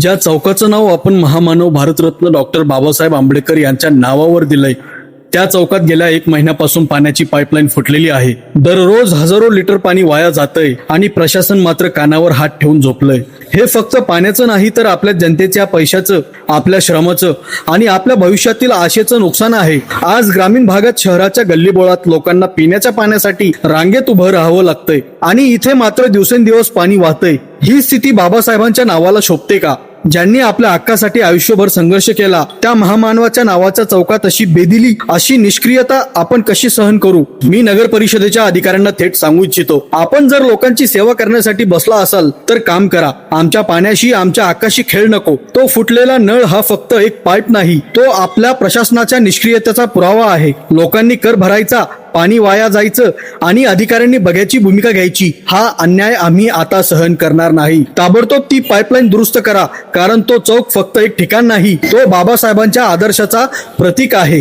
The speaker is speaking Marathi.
ज्या चौकाचं नाव आपण महामानव भारतरत्न डॉक्टर बाबासाहेब आंबेडकर यांच्या नावावर दिलंय त्या चौकात गेल्या एक महिन्यापासून पाण्याची पाईपलाईन फुटलेली आहे. दररोज हजारो लिटर पाणी वाया जातंय आणि प्रशासन मात्र कानावर हात ठेवून झोपलंय. हे फक्त पाण्याचं नाही तर आपल्या जनतेच्या पैशाचं आपल्या श्रमाचं आणि आपल्या भविष्यातील आशेचं नुकसान आहे. आज ग्रामीण भागात शहराच्या गल्लीबोळात लोकांना पिण्याच्या पाण्यासाठी रांगेत उभं राहावं लागतंय आणि इथे मात्र दिवसेंदिवस पाणी वाहतंय. ही स्थिती बाबासाहेबांच्या नावाला शोभते का? ज्यांनी आपल्या हक्कासाठी आयुष्यभर संघर्ष केला त्या महामानवाच्या नावाच्या चौकात अशी बेदिली अशी निष्क्रियता आपण कशी सहन करू? मी नगर परिषदेच्या अधिकाऱ्यांना थेट सांगू इच्छितो आपण जर लोकांची सेवा करण्यासाठी बसला असाल तर काम करा. आमच्या पाण्याशी आमच्या हक्काशी खेळ नको. तो फुटलेला नळ हा फक्त एक पाईप नाही तो आपल्या प्रशासनाच्या निष्क्रियतेचा पुरावा आहे. लोकांनी कर भरायचा पाणी वाया जायचं आणि अधिकाऱ्यांनी बघ्याची भूमिका घ्यायची हा अन्याय आम्ही आता सहन करणार नाही. ताबडतोब ती पाईपलाईन दुरुस्त करा कारण तो चौक फक्त एक ठिकाण नाही तो बाबासाहेबांच्या आदर्शाचा प्रतीक आहे.